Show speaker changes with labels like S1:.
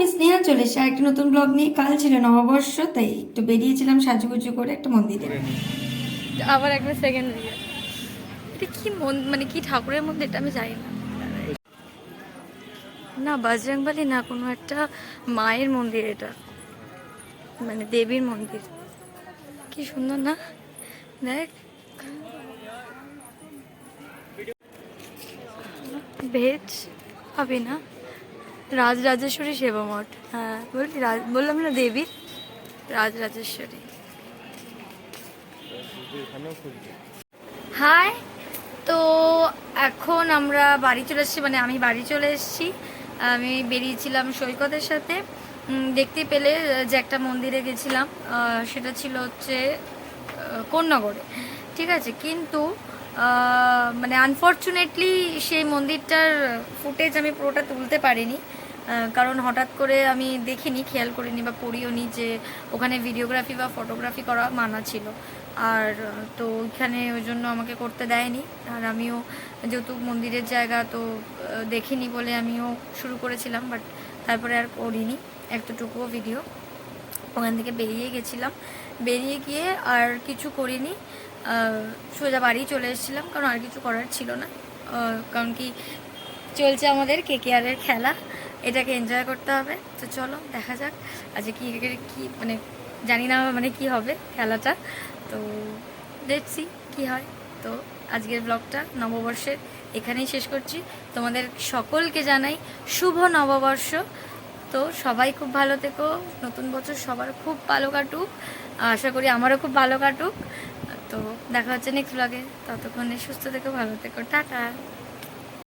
S1: আমি স্নেহা চলে এসেছি একটা নতুন ব্লগ নিয়ে কাল ছিল নববর্ষ তাই একটু বেরিয়েছিলাম সাজুগুজু করে একটা মন্দিরে।
S2: আবার একবার সেকেন্ড এটা কি মন মানে কি ঠাকুরের মধ্যে এটা আমি জানি না। না বজরংবলী না কোনো একটা মায়ের মন্দির এটা। মানে দেবীর মন্দির। কি সুন্দর না? দেখ। ভেজ হবে না? রাজরাজেশ্বরী সেবা মঠ। হ্যাঁ রাজ বললাম না দেবীর? রাজরাজেশ্বরী। হাই, তো এখন আমরা বাড়ি চলে এসেছি মানে আমি বাড়ি চলে এসেছি। আমি বেরিয়েছিলাম সৈকতের সাথে। দেখতে পেলে যে একটা মন্দিরে গেছিলাম সেটা ছিল হচ্ছে কোন্নগরে। ঠিক আছে, কিন্তু মানে আনফর্চুনেটলি সেই মন্দিরটার ফুটেজ আমি পুরোটা তুলতে পারিনি কারণ হঠাৎ করে আমি দেখিনি, খেয়াল করিনি বা পড়িও নি যে ওখানে ভিডিওগ্রাফি বা ফটোগ্রাফি করা মানা ছিল। আর, তো ওইখানে ওই জন্য আমাকে করতে দেয়নি। আর আমিও যেহেতু মন্দিরের জায়গা, তো দেখিনি বলে আমিও শুরু করেছিলাম বাট তারপরে আর করিনি। এতটুকুও ভিডিও ওখান থেকে বেরিয়ে গেছিলাম। বেরিয়ে গিয়ে আর কিছু করিনি। সোজা বাড়ি চলে এসেছিলাম, কারণ আর কিছু করার ছিল না। কারণ কি, চলছে আমাদের কে কেকেআরের খেলা, এটাকে এনজয় করতে হবে। তো চলো, দেখা যাক, আজকে কি কী মানে জানি না মানে কি হবে খেলাটা। তো দেখছি কি হয়। তো আজকের ব্লগটা নববর্ষের এখানেই শেষ করছি। তোমাদের সকলকে জানাই শুভ নববর্ষ। তো সবাই খুব ভালো থেকো। নতুন বছর সবার খুব ভালো কাটুক। আশা করি আমারও খুব ভালো কাটুক। তো দেখা হচ্ছে নেক্সট ব্লগে ততক্ষণে সুস্থ থেকো ভালো থেকো টাটা।